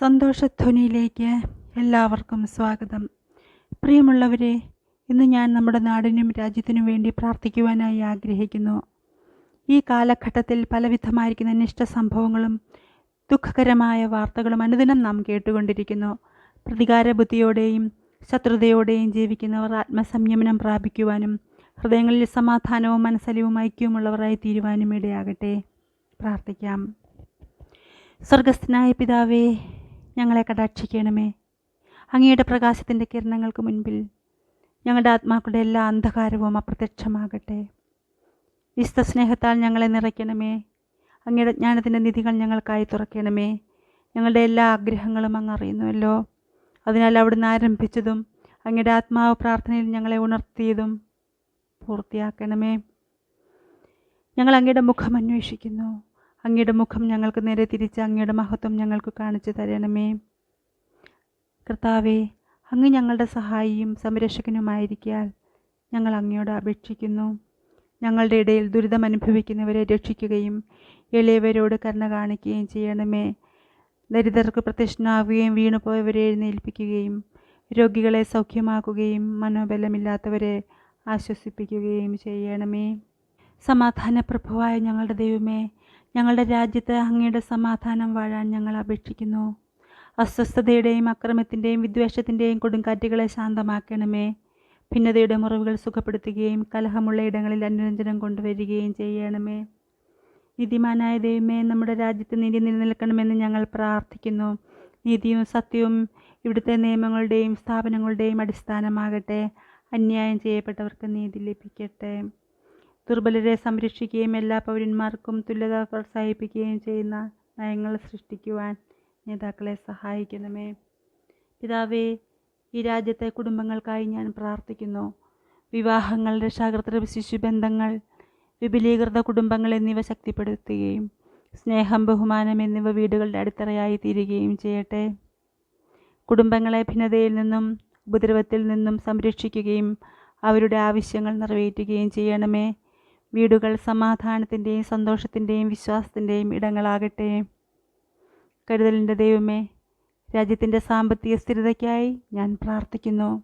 സന്തോഷധ്വനിയിലേക്ക് എല്ലാവർക്കും സ്വാഗതം. പ്രിയമുള്ളവരെ ഇന്ന് ഞാൻ നമ്മുടെ നാടിനും രാജ്യത്തിനും വേണ്ടി പ്രാർത്ഥിക്കുവാനായി ആഗ്രഹിക്കുന്നു. ഈ കാലഘട്ടത്തിൽ പലവിധമായിരിക്കുന്ന അനിഷ്ട സംഭവങ്ങളും ദുഃഖകരമായ വാർത്തകളും അനുദിനം നാം കേട്ടുകൊണ്ടിരിക്കുന്നു. പ്രതികാര ബുദ്ധിയോടെയും ശത്രുതയോടെയും ജീവിക്കുന്നവർ ആത്മസംയമനം പ്രാപിക്കുവാനും ഹൃദയങ്ങളിൽ സമാധാനവും മനസ്സലിവും ഐക്യവുമുള്ളവരായി തീരുവാനും ഇടയാകട്ടെ. പ്രാർത്ഥിക്കാം. സ്വർഗസ്ഥനായ പിതാവേ ഞങ്ങളെ കടാക്ഷിക്കണമേ. അങ്ങയുടെ പ്രകാശത്തിന്റെ കിരണങ്ങൾക്ക് മുൻപിൽ ഞങ്ങളുടെ ആത്മാക്കളുടെ എല്ലാ അന്ധകാരവും അപ്രത്യക്ഷമാകട്ടെ. വിശുദ്ധ സ്നേഹത്താൽ ഞങ്ങളെ നിറയ്ക്കണമേ. അങ്ങയുടെ ജ്ഞാനത്തിന്റെ നിധികൾ ഞങ്ങൾക്കായി തുറക്കണമേ. ഞങ്ങളുടെ എല്ലാ ആഗ്രഹങ്ങളും അങ്ങ് അറിയുന്നുവല്ലോ. അതിനാൽ അവിടുന്ന് ആരംഭിച്ചതും അങ്ങയുടെ ആത്മാവ് പ്രാർത്ഥനയിൽ ഞങ്ങളെ ഉണർത്തിയതും പൂർത്തിയാക്കണമേ. ഞങ്ങൾ അങ്ങയുടെ മുഖം അന്വേഷിക്കുന്നു. അങ്ങയുടെ മുഖം ഞങ്ങൾക്ക് നേരെ തിരിച്ച് അങ്ങയുടെ മഹത്വം ഞങ്ങൾക്ക് കാണിച്ചു തരണമേ. കർത്താവേ അങ്ങ് ഞങ്ങളുടെ സഹായിയും സംരക്ഷകനുമായിരിക്കാൽ ഞങ്ങൾ അങ്ങയോട് അപേക്ഷിക്കുന്നു. ഞങ്ങളുടെ ഇടയിൽ ദുരിതം അനുഭവിക്കുന്നവരെ രക്ഷിക്കുകയും എളിയവരോട് കരുണ കാണിക്കുകയും ചെയ്യണമേ. ദരിദ്രർക്ക് പ്രത്യക്ഷനാവുകയും വീണുപോയവരെ എഴുന്നേൽപ്പിക്കുകയും രോഗികളെ സൗഖ്യമാക്കുകയും മനോബലമില്ലാത്തവരെ ആശ്വസിപ്പിക്കുകയും ചെയ്യണമേ. സമാധാന പ്രഭുവായ ഞങ്ങളുടെ ദൈവമേ ഞങ്ങളുടെ രാജ്യത്ത് അങ്ങയുടെ സമാധാനം വാഴാൻ ഞങ്ങൾ അപേക്ഷിക്കുന്നു. അസ്വസ്ഥതയുടെയും അക്രമത്തിന്റെയും വിദ്വേഷത്തിന്റെയും കൊടുങ്കാറ്റുകളെ ശാന്തമാക്കണമേ. ഭിന്നതയുടെ മുറിവുകൾ സുഖപ്പെടുത്തുകയും കലഹമുള്ള ഇടങ്ങളിൽ അനുരഞ്ജനം കൊണ്ടുവരികയും ചെയ്യണമേ. നീതിമാനായ ദൈവമേ നമ്മുടെ രാജ്യത്ത് നീതി നിലനിൽക്കണമെന്ന് ഞങ്ങൾ പ്രാർത്ഥിക്കുന്നു. നീതിയും സത്യവും ഇവിടുത്തെ നിയമങ്ങളുടെയും സ്ഥാപനങ്ങളുടെയും അടിസ്ഥാനമാകട്ടെ. അന്യായം ചെയ്യപ്പെട്ടവർക്ക് നീതി ലഭിക്കട്ടെ. ദുർബലരെ സംരക്ഷിക്കുകയും എല്ലാ പൗരന്മാർക്കും തുല്യത പ്രോത്സാഹിപ്പിക്കുകയും ചെയ്യുന്ന നയങ്ങൾ സൃഷ്ടിക്കുവാൻ നേതാക്കളെ സഹായിക്കണമേ. പിതാവേ ഈ രാജ്യത്തെ കുടുംബങ്ങൾക്കായി ഞാൻ പ്രാർത്ഥിക്കുന്നു. വിവാഹങ്ങൾ രക്ഷാകർത്തൃ ശിശുബന്ധങ്ങൾ വിപുലീകൃത കുടുംബങ്ങൾ എന്നിവ ശക്തിപ്പെടുത്തുകയും സ്നേഹം ബഹുമാനം എന്നിവ വീടുകളുടെ അടിത്തറയായി തീരുകയും ചെയ്യട്ടെ. കുടുംബങ്ങളെ ഭിന്നതയിൽ നിന്നും ഉപദ്രവത്തിൽ നിന്നും സംരക്ഷിക്കുകയും അവരുടെ ആവശ്യങ്ങൾ നിറവേറ്റുകയും ചെയ്യണമേ. വീടുകൾ സമാധാനത്തിന്റെയും സന്തോഷത്തിന്റെയും വിശ്വാസത്തിന്റെയും ഇടങ്ങളാകട്ടെ. കരുതലിന്റെ ദൈവമേ രാജ്യത്തിന്റെ സാമ്പത്തിക സ്ഥിരതയ്ക്കായി ഞാൻ പ്രാർത്ഥിക്കുന്നു.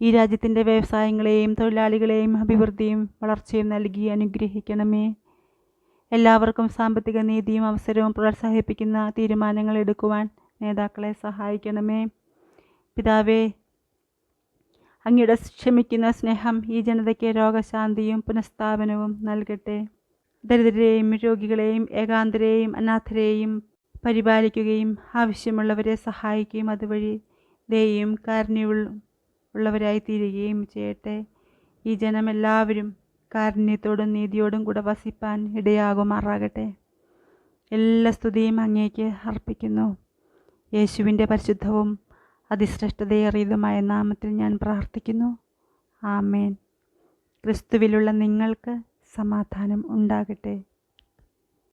ഈ രാജ്യത്തിന്റെ വ്യവസായങ്ങളെയും തൊഴിലാളികളെയും അഭിവൃദ്ധിയും വളർച്ചയും നൽകി അനുഗ്രഹിക്കണമേ. എല്ലാവർക്കും സാമ്പത്തിക നീതിയും അവസരവും പ്രോത്സാഹിപ്പിക്കുന്ന തീരുമാനങ്ങൾ എടുക്കുവാൻ നേതാക്കളെ സഹായിക്കണമേ. പിതാവേ അങ്ങയുടെ ക്ഷമിക്കുന്ന സ്നേഹം ഈ ജനതയ്ക്ക് രോഗശാന്തിയും പുനഃസ്ഥാപനവും നൽകട്ടെ. ദരിദ്രരെയും രോഗികളെയും ഏകാന്തരെയും അനാഥരെയും പരിപാലിക്കുകയും ആവശ്യമുള്ളവരെ സഹായിക്കുകയും അതുവഴി ദയയും കാരുണ്യവും ഉള്ളവരായി തീരുകയും ചെയ്യട്ടെ. ഈ ജനം എല്ലാവരും കാരുണ്യത്തോടും നീതിയോടും കൂടെ വസിപ്പാൻ ഇടയാകുമാറാകട്ടെ. എല്ലാ സ്തുതിയും അങ്ങേക്ക് അർപ്പിക്കുന്നു. യേശുവിന്റെ പരിശുദ്ധവും അതിശ്രേഷ്ഠതയേറിയതുമായ നാമത്തിൽ ഞാൻ പ്രാർത്ഥിക്കുന്നു. ആമേൻ. ക്രിസ്തുവിലുള്ള നിങ്ങൾക്ക് സമാധാനം ഉണ്ടാകട്ടെ.